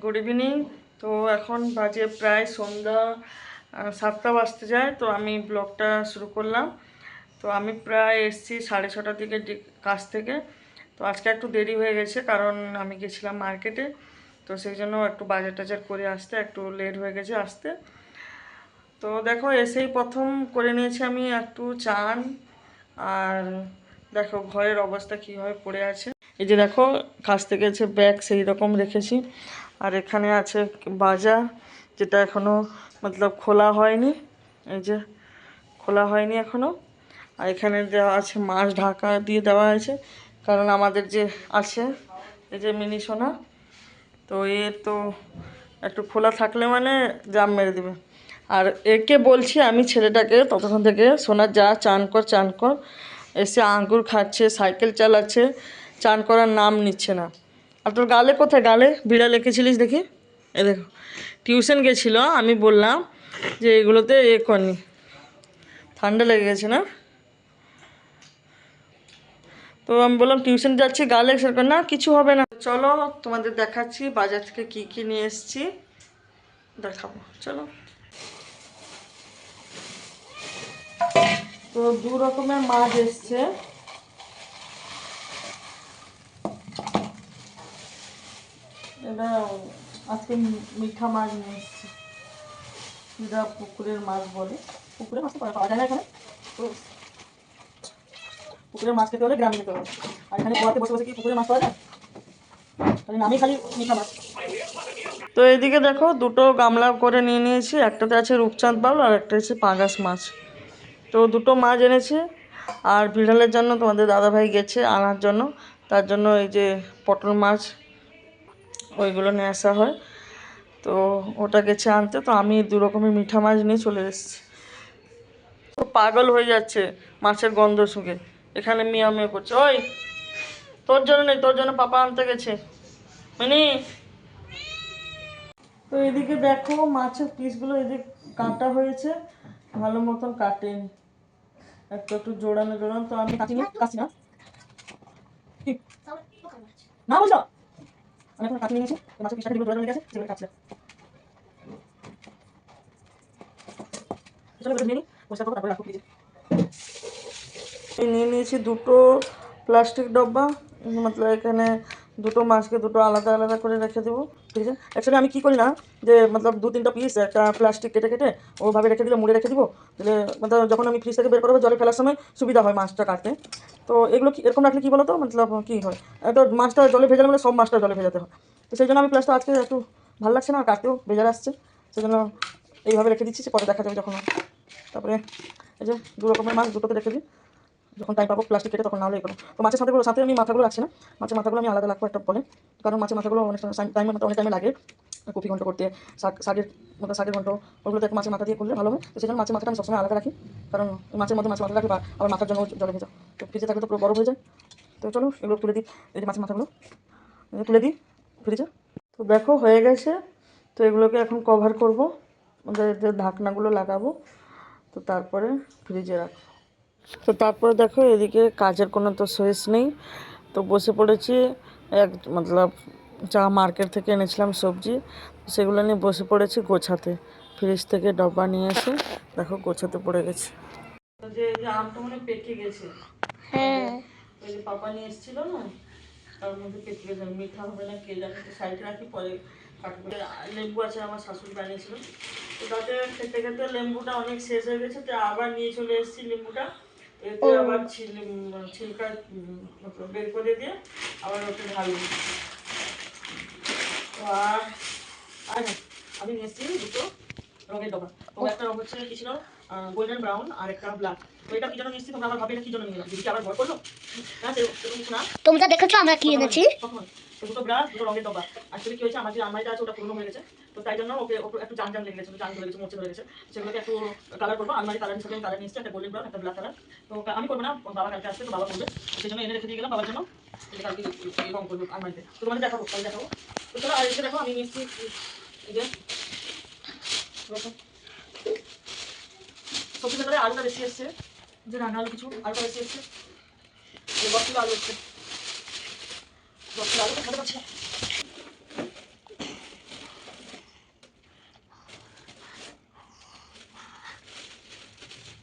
Good evening তো এখন বাজে প্রায় সন্ধ্যা সাতটা বাজতে যায়, তো আমি ব্লগটা শুরু করলাম। তো আমি প্রায় এসেছি সাড়ে ছটার দিকে কাজ থেকে। তো আজকে একটু দেরি হয়ে গেছে, কারণ আমি গেছিলাম মার্কেটে। তো সেই জন্য একটু বাজার টাজার করে আসতে, একটু লেট হয়ে গেছে আসতে। তো দেখো, এসেই প্রথম করে নিয়েছি আমি একটু চান। আর দেখো, ঘরের অবস্থা কীভাবে পড়ে আছে। এই যে দেখো, কাছ থেকে আছে ব্যাগ সেই রকম রেখেছি। আর এখানে আছে বাজার, যেটা এখনও মতলব খোলা হয়নি। এই যে খোলা হয়নি এখনও আর এখানে দেওয়া আছে মাছ ঢাকা দিয়ে দেওয়া আছে কারণ আমাদের যে আছে, এই যে মিনি সোনা, তো এ তো একটু খোলা থাকলে মানে জাম মেরে দেবে। আর একে বলছি আমি ছেলেটাকে, ততক্ষণ থেকে সোনা যা চান কর চান কর। এসে আঙ্গুর খাচ্ছে, সাইকেল চালাচ্ছে, চান করার নাম নিচ্ছে না। আর তোর গালে কোথায়? গালে? বিড়া লিখেছিলিস দেখি? এ দেখো। টিউশন গেছিল, আমি বললাম যে এগুলোতে এ করনি। ঠান্ডা লেগে গেছে না? তো আমি বললাম, টিউশন যাচ্ছি, গালে সেরকম না, কিছু হবে না। চলো, তোমাদের দেখাচ্ছি বাজার থেকে কি কি নিয়ে এসেছি। দেখাবো, চলো। তো দু রকমের মাছ এসছে। এটা আজকে মিঠা মাছ নিয়ে এসছে। যেটা পুকুরের মাছ বলে। পুকুরের মাছ পাওয়া যায় না এখানে। তো পুকুরের মাছ খেতে হলে গ্রামে যেতে হবে। আর এখানে পড়াতে বসে বসে কি পুকুরের মাছ পাওয়া যায়? নামই খালি মিঠা মাছ। তো এদিকে দেখো, দুটো গামলা করে নিয়ে নিয়েছি। একটাতে আছে রূপচাঁদ বাউল আর একটা হচ্ছে পাঙাশ মাছ। তো দুটো মাছ এনেছে। আর বিড়ালের জন্য তোমাদের দাদাভাই গেছে আনার জন্য। তার জন্য এই যে পটল মাছ ওইগুলো নিয়ে আসা হয়। তো ওটা গেছে আনতে তো আমি দু রকমের মিঠা মাছ নিয়ে চলে এসেছি। তো পাগল হয়ে যাচ্ছে মাছের গন্ধ শুকে। এখানে মিয়া মিয়া করছে ওই তোর জন্য নেই তোর জন্য পাপা আনতে গেছে। মানে! তো এদিকে দেখো মাছের পিসগুলো এদিকে কাটা হয়েছে ভালো মতন কাটেনি। একটু একটু জোড়ানো জোড়ানো তো আমি কাটি না কাছি না কি? নিয়েছি দুটো প্লাস্টিক ডব্বা মতলব এখানে দুটো মাছকে দুটো আলাদা আলাদা করে রেখে দেবো, ঠিক আছে? আমি কী করি না যে মতলব দু তিনটা পিস একটা প্লাস্টিক কেটে কেটে ওভাবে রেখে দিলে, মুড়ে রেখে দিব তাহলে মতলব যখন আমি ফ্রিজ থেকে বের করব, জলে ফেলার সময় সুবিধা হয় মাছটা কাটতে। তো এগুলো কি, এরকম রাখলে কী বলো তো মতলব কী হয়? তো মাছটা জলে ভেজালে মানে সব মাছটা জলে ভেজাতে হয়। তো সেই জন্য আমি প্লাসটা আজকে একটু ভালো লাগছে না কাটতেও বেজার আসছে। সেই জন্য এইভাবে রেখে দিচ্ছি পরে দেখা যাবে যখন তারপরে এই যে দু রকমের মাছ দুটোতে রেখে দিই। যখন টাইম পাবো প্লাস্টিক কেটে তখন না হলে এগুলো। তো মাছের সাথেগুলো, সাথে আমি মাথাগুলো রাখছি না। মাছের মাথাগুলো আমি আলাদা রাখব একটা বলে। কারণ মাছের মাথাগুলো অনেক টাইম অনেক টাইমে লাগে। কপি ঘন্ট করতে শাক মতো শাকের ঘন্ট ওগুলোতে একটা মাছের মাথা দিয়ে করলে ভালো হয়। তো সেই জন্য মাছের মাথাটা আমি সবসময় আলাদা রাখি। কারণ মাছের মধ্যে মাছের মাথা রাখি আবার মাথার জন্য জলে ভেজা। তো ফ্রিজে থাকলে তো পুরো বড় হয়ে যায়। তো চলো, এগুলো তুলে দিই। এই যে মাছের মাথাগুলো তুলে দিই ফ্রিজে তো দেখো, হয়ে গেছে। তো এগুলোকে এখন কভার করব। আমাদের এদের ঢাকনাগুলো লাগাবো, তো তারপরে ফ্রিজে রাখব। তো তারপরে দেখো, এদিকে কাজের কোনো তো শেষ নেই। তো বসে পড়েছি, এক, মতলব যা মার্কেট থেকে এনেছিলাম সবজি সেগুলো নিয়ে বসে পড়েছি গোছাতে। ফ্রিজ থেকে ডব্বা নিয়ে এসে দেখো গোছাতে পড়ে গেছে। যে যে আমটা মানে পেকে গেছে। হ্যাঁ। ওই যে পাপা নিয়ে এসেছিল না তার মধ্যে পেকে গেছে। মিঠা হবে না কে জানে সাইডে রাখি পরে কাটবে। লেবু আছে আমার শাশুড়ি বানিয়েছিল। তো তাতে খেতে খেতে লেবুটা অনেক শেষ হয়ে গেছে তো আবার নিয়ে চলে এসেছি লেবুটা। এতে আবার ছিল ছিলকা বের করে দিয়ে আবার ওটা ঢালবো। তো আর হ্যাঁ, আমি দুটো রঙের ডবা তো একটা রঙ হচ্ছে কি ছিল? গোল্ডেন ব্রাউন আর একটা ব্ল্যাক তো এটা কি জন্য নিয়ে এসেছি তোমরা আবার ভাবে এটা কি জন্য নিলাম এলাম দিদি কি আবার ভয় করল? না সেরকম সেরকম না। তোমরা দেখেছ আমরা কি এনেছি? দুটো ব্রাশ দুটো রঙের ডব্বা আসলে কি হয়েছে? আমার যে আলমারিটা আছে, ওটা পুরনো হয়ে গেছে। তো তাই জন্য ওকে একটু জান জান লেগে গেছে জান ধরে গেছে মোচে ধরে গেছে। সেগুলোকে একটু কালার করব। আলমারি কালার হিসেবে কালার নিয়ে এসেছি, একটা গোল্ডেন ব্রাউন একটা ব্ল্যাক কালার তো আমি করব না বাবা কালকে আসছে তো বাবা করবে। সেই জন্য এনে রেখে দিয়ে গেলাম বাবার জন্য। কালকে রং করব আলমারিতে। তো তোমাদের দেখাবো কাল দেখাবো। তো চলো, আর এসে দেখো, আমি নিচ্ছি। সবজি ভেতরে আলুটা বেশি এসছে, যে রান্না আলু কিছু, আলুটা বেশি এসছে। দশ আলু এসছে। দশ কিলো খেতে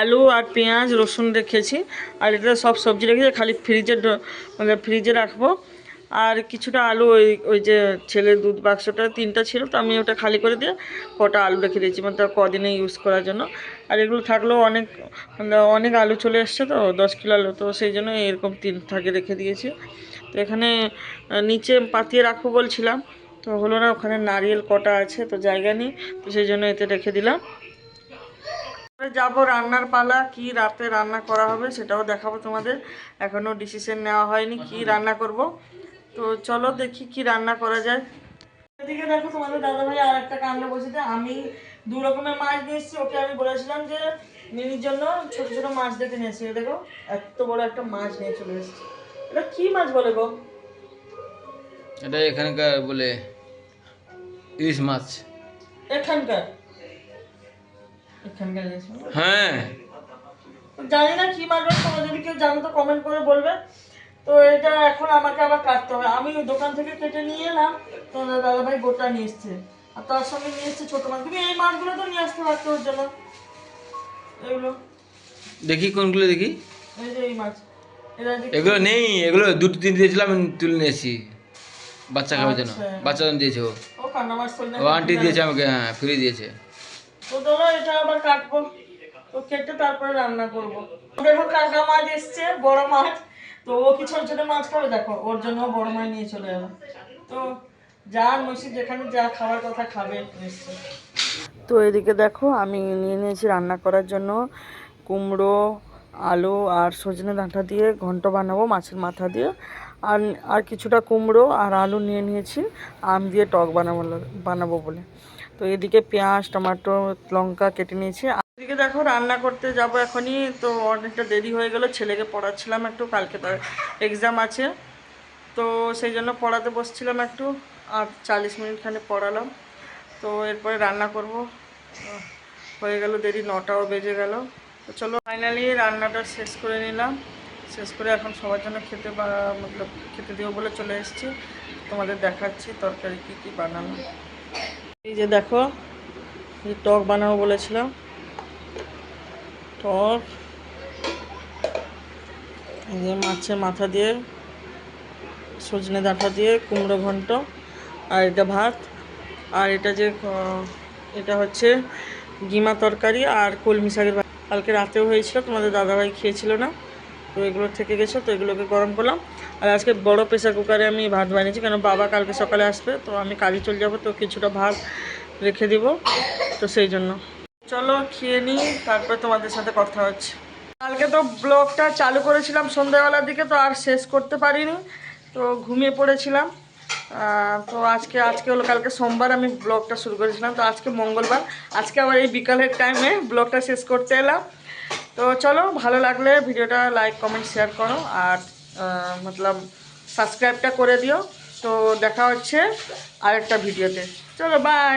আলু আর পেঁয়াজ, রসুন রেখেছি। আর এটা সব সবজি রেখেছি, খালি ফ্রিজে মানে ফ্রিজে রাখব। আর কিছুটা আলু ওই ওই যে ছেলের দুধ বাক্সটা, তিনটা ছিল, তো আমি ওটা খালি করে দিয়ে কটা আলু রেখে দিয়েছি মানে তার কদিনে ইউজ করার জন্য। আর এগুলো থাকলেও অনেক মানে অনেক আলু চলে এসছে তো, দশ কিলো আলু, তো সেই জন্য এরকম তিন থাকে রেখে দিয়েছি। তো এখানে নিচে পাতিয়ে রাখব বলছিলাম, তো হলো না, ওখানে নারিয়েল কটা আছে, তো জায়গা নেই, তো সেই জন্য এতে রেখে দিলাম। যাব রান্নার পালা কি রাতে রান্না করা হবে সেটাও দেখাবো তোমাদের। এখনও ডিসিশন নেওয়া হয়নি কি রান্না করব। তো চলো দেখি কি রান্না করা যায়। এদিকে দেখো তোমাদের দাদা ভাই আর একটা কাণ্ড বসেছে। আমি দু রকমের মাছ নিয়ে এসেছি ওকে আমি বলেছিলাম যে মিনির জন্য ছোট ছোট মাছ দেখে নিয়ে এসেছি। এই দেখো এত বড় একটা মাছ নিয়ে চলে এসেছি। এটা কি মাছ বলে গো? এটা এখানকার বলে ইলিশ মাছ। এখানকার। হ্যাঁ। জানি না কি মারবে তোমরা যদি কেউ জানো তো কমেন্ট করে বলবে। তো এটা এখন আমাকে আবার কাটতে হবে। আমি দোকান থেকে কেটে নিয়ে এলাম তো দাদা ভাই গোটা নিয়ে এসছে। আর তার সঙ্গে নিয়ে এসছে ছোট মাছ। তুমি এই মাছগুলো তো নিয়ে আসতে পারতো ওর জন্য। এগুলো। দেখি কোনগুলো দেখি। এই যে এই মাছ। এগুলো নেই এগুলো দুটো তিন দিয়েছিলাম আমি তুলে নিয়েছি। বাচ্চা খাবার জন্য। আচ্ছা। বাচ্চা দিয়েছে ও। আন্টি দিয়েছে আমাকে হ্যাঁ ফ্রি দিয়েছে। তো তারপরে বড় মাছ। ও দেখো যা খাওয়ার কথা খাবে তো এদিকে দেখো, আমি নিয়ে নিয়েছি রান্না করার জন্য কুমড়ো, আলু আর সজনে ডাঁটা দিয়ে ঘন্ট বানাবো মাছের মাথা দিয়ে। আর আর কিছুটা কুমড়ো আর আলু নিয়ে নিয়েছি, আম দিয়ে টক বানাবো বানাবো বলে। তো এদিকে পেঁয়াজ, টমাটো, লঙ্কা কেটে নিয়েছি। এদিকে দেখো, রান্না করতে যাব এখনই। তো অনেকটা দেরি হয়ে গেল, ছেলেকে পড়াচ্ছিলাম একটু, কালকে তার এক্সাম আছে। তো সেই জন্য পড়াতে বসছিলাম একটু, আর চালিশ মিনিট খানে পড়ালাম। তো এরপরে রান্না করব। হয়ে গেল দেরি, নটাও বেজে গেল। তো চলো ফাইনালি রান্নাটা শেষ করে নিলাম। শেষ করে এখন সবার জন্য খেতে বা, মতলব খেতে দেবো বলে চলে এসেছি। তোমাদের দেখাচ্ছি তরকারি কী কী বানানো এই যে দেখো, এই টক বানাবো বলেছিলাম। টক, এই যে মাছের মাথা দিয়ে, সজনে ডাঁটা দিয়ে, কুমড়ো ঘন্ট, আর এটা ভাত। আর এটা যে এটা হচ্ছে গিমা তরকারি আর কলমি শাকের কালকে রাতেও হয়েছিল, তোমাদের দাদাভাই খেয়েছিল না। তো এগুলো থেকে গেছে, তো এগুলোকে গরম করলাম। আর আজকে বড় প্রেসার কুকারে আমি ভাত বানিয়েছি, কেন বাবা কালকে সকালে আসবে, তো আমি কাজে চলে যাব, তো কিছুটা ভাত রেখে দিব, তো সেই জন্য। চলো খেয়ে নিই তারপরে তোমাদের সাথে কথা হচ্ছে। কালকে তো ব্লগটা চালু করেছিলাম সন্ধ্যাবেলার দিকে, তো আর শেষ করতে পারিনি, তো ঘুমিয়ে পড়েছিলাম। তো আজকে আজকে হলো কালকে সোমবার আমি ব্লগটা শুরু করেছিলাম, তো আজকে মঙ্গলবার। আজকে আবার এই বিকালের টাইমে ব্লগটা শেষ করতে এলাম। তো চলো, ভালো লাগলে ভিডিওটা লাইক কমেন্ট শেয়ার করো, আর মতলব সাবস্ক্রাইবটা করে দিও। তো দেখা হচ্ছে আরেকটা ভিডিওতে। চলো বাই